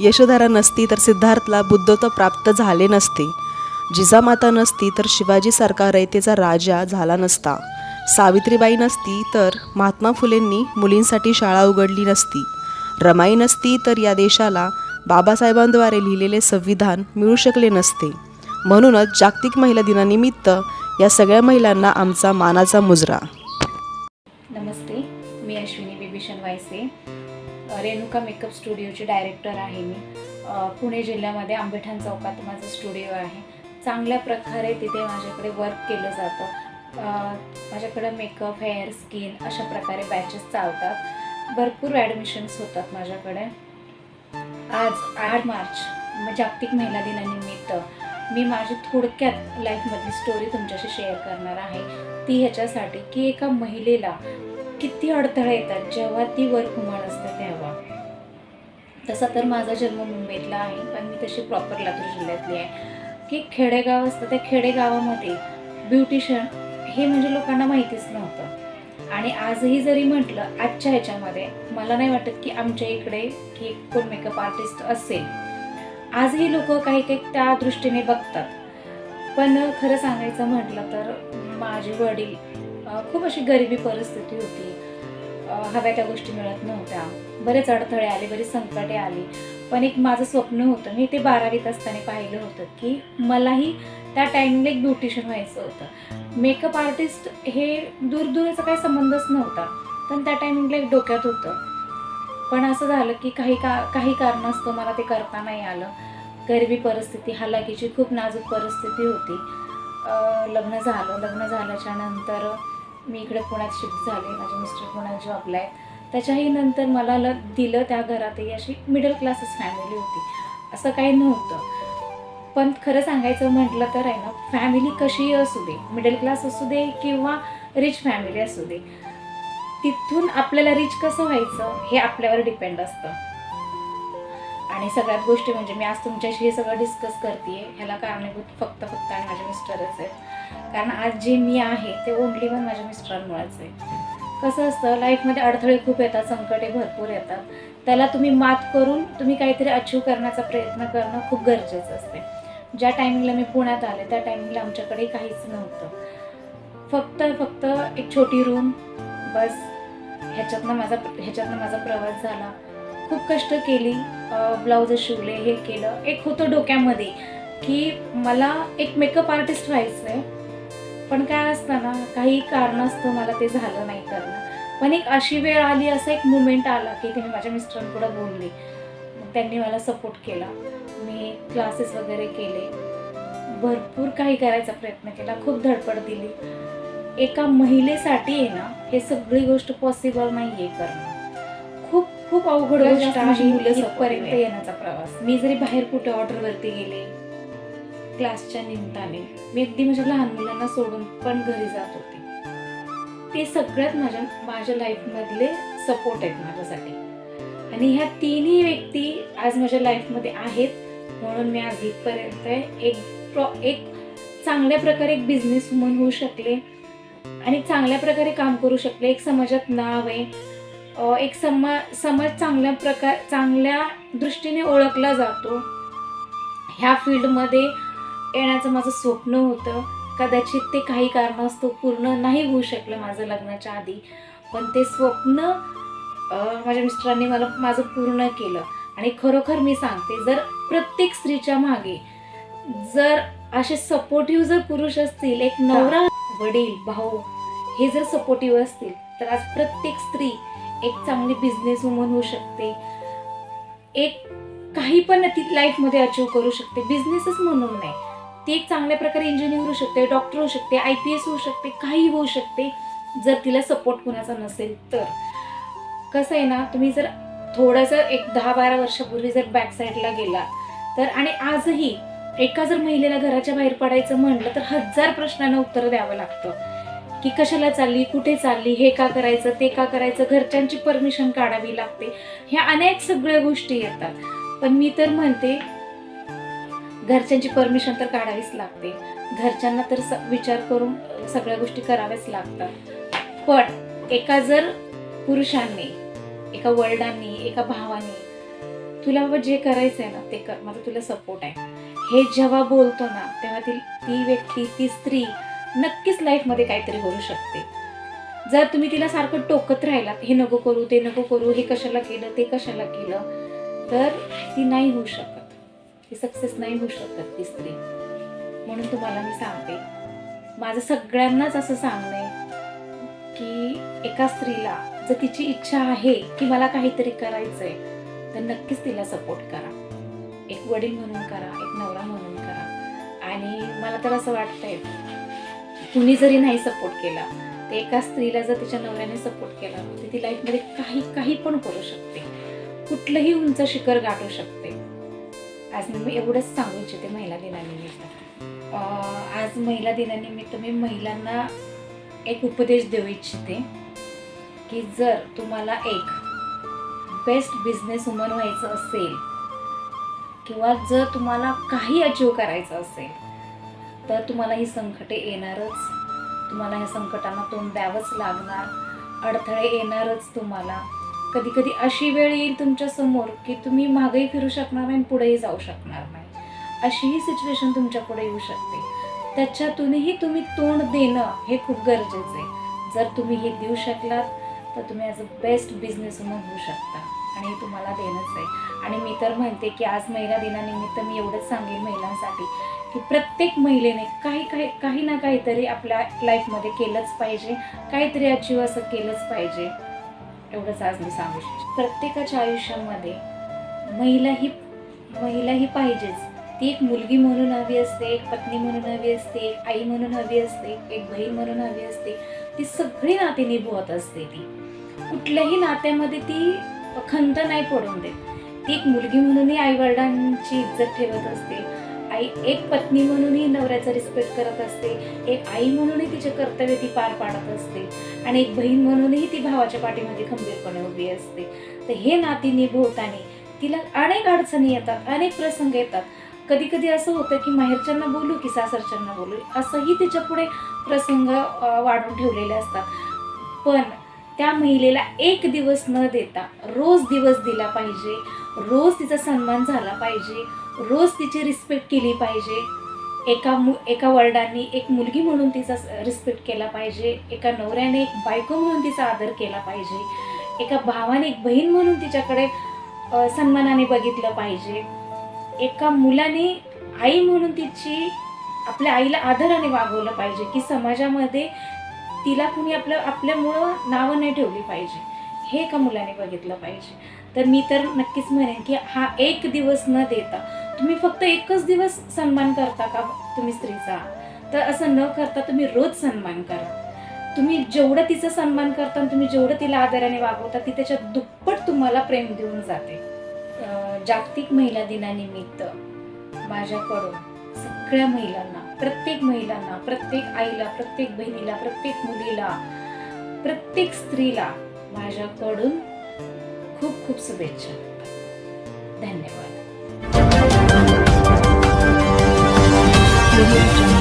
यशोधरा नसती तर सिद्धार्थला बुद्धत्व प्राप्त झाले नसते. जिजामाता नसती तर शिवाजीसारखा रयतेचा राजा झाला नसता. सावित्रीबाई नसती तर महात्मा फुलेंनी मुलींसाठी शाळा उघडली नसती. रमाई नसती तर या देशाला बाबासाहेबांद्वारे लिहिलेले संविधान मिळू शकले नसते. म्हणूनच जागतिक महिला दिनानिमित्त या सगळ्या महिलांना आमचा मानाचा मुजरा. नमस्ते मी अश्विनी बिभीषण वायसे रेणुका मेकअप स्टुडिओची डायरेक्टर आहे मी. पुणे जिल्ह्यामध्ये आंबेठाण चौकात माझं स्टुडिओ आहे. चांगल्या प्रकारे तिथे माझ्याकडे वर्क केलं जातं. माझ्याकडं मेकअप हेअर स्किन अशा प्रकारे बॅचेस चालतात. भरपूर ॲडमिशन्स होतात माझ्याकडे. आज आठ मार्च जागतिक महिला दिनानिमित्त मी माझी थोडक्यात लाईफमधली स्टोरी तुमच्याशी शेअर करणार आहे. ती ह्याच्यासाठी की एका महिलेला किती अडथळे येतात जेव्हा ती वर्क वुमन असते तेव्हा. तसा तर माझा जन्म मुंबईतला आहे पण मी तशी प्रॉपर लातूर जिल्ह्यातली आहे. की खेडेगाव असतं त्या खेडेगावामध्ये ब्युटिशियन हे म्हणजे लोकांना माहितीच नव्हतं. आणि आजही जरी म्हटलं आजच्या ह्याच्यामध्ये मला नाही वाटत की आमच्या इकडे की कोण मेकअप आर्टिस्ट असेल. आजही लोक काही काही त्या दृष्टीने बघतात. पण खरं सांगायचं म्हटलं तर माझे वडील खूप अशी गरिबी परिस्थिती होती. हव्या त्या गोष्टी मिळत नव्हत्या. बरेच अडथळे आले बरीच संकटे आली. पण एक माझं स्वप्न होतं मी ते बारावीत असताना पाहिलं होतं की मलाही त्या टाईमला एक ब्युटिशियन व्हायचं होतं. मेकअप आर्टिस्ट हे दूरदूरचा काही संबंधच नव्हता. पण त्या टायमिंगला एक डोक्यात होतं. पण असं झालं की काही का काही कारणास्तव मला ते करता नाही आलं. गरिबी परिस्थिती हालाकीची खूप नाजूक परिस्थिती होती. लग्न झालं. लग्न झाल्याच्यानंतर मी इकडे पुण्यात शिफ्ट झाले माझे मिस्टर पुण्यात जॉबला आहेत. त्याच्याही नंतर मला ल दिलं त्या घरातही अशी मिडल क्लासेस फॅमिली होती. असं काही नव्हतं. पण खरं सांगायचं म्हटलं तर आहे ना फॅमिली कशीही असू दे मिडल क्लास असू दे किंवा रिच फॅमिली असू दे तिथून आपल्याला रिच कसं व्हायचं हे आपल्यावर डिपेंड असतं. आणि सगळ्यात गोष्टी म्हणजे मी आज तुमच्याशी हे सगळं डिस्कस करते ह्याला कारणीभूत फक्त फक्त आणि माझे मिस्टरच आहेत. कारण आज जे मी आहे ते ओनली पण माझ्या मिस्टरांमुळेच आहे. कसं असतं लाईफमध्ये अडथळे खूप येतात संकटे भरपूर येतात. त्याला तुम्ही मात करून तुम्ही काहीतरी अचीव करण्याचा प्रयत्न करणं खूप गरजेचं असते. ज्या टायमिंगला मी पुण्यात आले त्या टायमिंगला आमच्याकडे काहीच नव्हतं. फक्त फक्त एक छोटी रूम बस ह्याच्यातनं माझा ह्याच्यातनं माझा प्रवास झाला. खूप कष्ट केली ब्लाऊज शिवले हे केलं. एक होतं डोक्यामध्ये की मला एक मेकअप आर्टिस्ट व्हायचं आहे. पण काय असतं ना काही कारणास्तव मला ते झालं नाही करणं. पण एक अशी वेळ आली असं एक मुमेंट आला की ते मी माझ्या मिस्टरांपुढं बोलले. मग त्यांनी मला सपोर्ट केला. मी क्लासेस वगैरे केले. भरपूर काही करायचा प्रयत्न केला. खूप धडपड दिली. एका महिलेसाठी आहे ना हे सगळी गोष्ट पॉसिबल नाही आहे करणं. खूप अवघड गोष्ट आहे इथपर्यंत. येण्याचा प्रवास. मी जरी बाहेर कुठे ऑर्डरवरती गेले क्लासच्या निमित्ताने. मी अगदी माझ्या लहान मुलांना सोडून पण घरी जात होते. ते सगळ्यात माझ्या माझ्या लाईफमधले सपोर्ट आहेत माझ्यासाठी. आणि ह्या तिन्ही व्यक्ती आज माझ्या लाईफमध्ये आहेत म्हणून मी आज इथपर्यंत एक प्रॉ एक चांगल्या प्रकारे एक बिझनेस वुमन होऊ शकले आणि चांगल्या प्रकारे काम करू शकले. एक समाजात नाव आहे. एक समा समाज चांगल्या प्रकार चांगल्या दृष्टीने ओळखला जातो. ह्या फील्डमध्ये येण्याचं माझं स्वप्न होतं. कदाचित ते काही कारणास्तव पूर्ण नाही होऊ शकलं माझं लग्नाच्या आधी. पण ते स्वप्न माझ्या मिस्टरांनी मला माझं पूर्ण केलं. आणि खरोखर मी सांगते जर प्रत्येक स्त्रीच्या मागे जर असे सपोर्टिव्ह जर पुरुष असतील एक नवरा वडील भाऊ हे जर सपोर्टिव्ह असतील तर आज प्रत्येक स्त्री एक चांगली बिझनेस वुमन होऊ शकते. एक काही पण ती लाईफमध्ये अचीव करू शकते. बिझनेसच म्हणून नाही. ती एक चांगल्या प्रकारे इंजिनियर होऊ शकते डॉक्टर होऊ शकते आय पी एस होऊ शकते काही होऊ शकते. जर तिला सपोर्ट कुणाचा नसेल तर. कसं आहे ना तुम्ही जर थोडंसं एक दहा बारा वर्षापूर्वी जर बॅक साईडला गेला तर आणि आजही एका जर महिलेला घराच्या बाहेर पडायचं म्हणलं तर हजार प्रश्नांना उत्तर द्यावं लागतं. की कशाला चालली कुठे चालली हे का करायचं ते का करायचं घरच्यांची परमिशन काढावी लागते. ह्या अनेक सगळ्या गोष्टी येतात. पण मी तर म्हणते घरच्यांची परमिशन तर काढावीच लागते. घरच्यांना तर स- विचार करून सगळ्या गोष्टी कराव्याच लागतात. पण एका जर पुरुषांनी एका वडिलांनी एका भावाने तुला बाबा जे करायचं आहे ना ते कर माझा तुला सपोर्ट आहे. हे जेव्हा बोलतो ना तेव्हा ती ती व्यक्ती ती स्त्री नक्कीच लाईफमध्ये काहीतरी होऊ शकते. जर तुम्ही तिला सारखं टोकत राहिलात हे नको करू ते नको करू हे कशाला केलं ते कशाला केलं तर ती नाही होऊ शकत. ती सक्सेस नाही होऊ शकत ती स्त्री. म्हणून तुम्हाला मी सांगते माझं सगळ्यांनाच असं सांगणं आहे की एका स्त्रीला जर तिची इच्छा आहे की मला काहीतरी करायचं आहे तर नक्कीच तिला सपोर्ट करा. एक वडील म्हणून करा एक नवरा म्हणून करा. आणि मला तर असं वाटतंय कुणी जरी नाही सपोर्ट केला तर एका स्त्रीला जर तिच्या नवऱ्याने सपोर्ट केला तर ती लाईफमध्ये काही काही पण करू शकते. कुठलंही उंच शिखर गाठू शकते. आज मी एवढंच सांगू इच्छिते महिला दिनानिमित्त. आज महिला दिनानिमित्त मी महिलांना एक उपदेश देऊ इच्छिते की जर तुम्हाला एक बेस्ट बिझनेस वुमन व्हायचं असेल किंवा जर तुम्हाला काही अचीव करायचं असेल तर तुम्हाला ही संकटे येणारच. तुम्हाला ह्या संकटांना तोंड द्यावंच लागणार. अडथळे येणारच तुम्हाला. कधी कधी अशी वेळ येईल तुमच्यासमोर की तुम्ही मागेही फिरू शकणार नाही आणि पुढेही जाऊ शकणार नाही. अशीही सिच्युएशन तुमच्यापुढे येऊ शकते. त्याच्यातूनही तुम्ही तोंड देणं हे खूप गरजेचं आहे. जर तुम्ही हे देऊ शकलात तर तुम्ही as a best businesswoman होऊ शकता. आणि हे तुम्हाला देणंच आहे. आणि मी तर म्हणते की आज महिला दिनानिमित्त मी एवढंच सांगेन महिलांसाठी की प्रत्येक महिलेने काही काही काही ना काहीतरी आपल्या लाईफमध्ये केलंच पाहिजे. काहीतरी अचीव असं केलंच पाहिजे. एवढंच आज मी सांगू शकते. प्रत्येकाच्या आयुष्यामध्ये महिला ही महिला ही पाहिजेच. ती एक मुलगी म्हणून हवी असते एक पत्नी म्हणून हवी असते एक आई म्हणून हवी असते एक बहीण म्हणून हवी असते. ती सगळी नाते निभवत असते ती. कुठल्याही नात्यामध्ये ती खंत नाही पडून देत. ती एक मुलगी म्हणूनही आईवडिलांची इज्जत ठेवत असते. आई एक पत्नी म्हणूनही नवऱ्याचा रिस्पेक्ट करत असते. एक आई म्हणूनही तिचे कर्तव्य ती पार पाडत असते. आणि एक बहीण म्हणूनही ती भावाच्या पाठीमध्ये खंबीरपणे उभी असते. तर हे नाती निभवताना तिला अनेक अडचणी येतात अनेक प्रसंग येतात. कधी कधी असं होतं की माहेरच्यांना बोलू की सासरच्यांना बोलू असंही तिच्या पुढे प्रसंग वाढून ठेवलेले असतात. पण त्या महिलेला एक दिवस न देता रोज दिवस दिला पाहिजे. रोज तिचा सन्मान झाला पाहिजे. रोज तिची रिस्पेक्ट केली पाहिजे. एका मु एका वर्डांनी एक मुलगी म्हणून तिचा रिस्पेक्ट केला पाहिजे. एका नवऱ्याने एक बायको म्हणून तिचा आदर केला पाहिजे. एका भावाने एक बहीण म्हणून तिच्याकडे सन्मानाने बघितलं पाहिजे. एका मुलाने आई म्हणून तिची आपल्या आईला आदराने वागवलं पाहिजे की समाजामध्ये तिला कुणी आपलं आपल्यामुळं नावं नाही ठेवली पाहिजे. हे एका मुलाने बघितलं पाहिजे. तर मी तर नक्कीच म्हणेन की हा एक दिवस न देता तुम्ही फक्त एकच दिवस सन्मान करता का तुम्ही स्त्रीचा? तर असं न करता तुम्ही रोज सन्मान करा. तुम्ही जेवढं तिचा सन्मान करता तुम्ही जेवढं तिला आदराने वागवता ती त्याच्या दुप्पट तुम्हाला प्रेम देऊन जाते. जागतिक महिला दिनानिमित्त माझ्याकडून सगळ्या महिलांना प्रत्येक महिलांना प्रत्येक आईला प्रत्येक बहिणीला प्रत्येक मुलीला प्रत्येक स्त्रीला माझ्याकडून खूप खूप शुभेच्छा. धन्यवाद. Audio Jungle.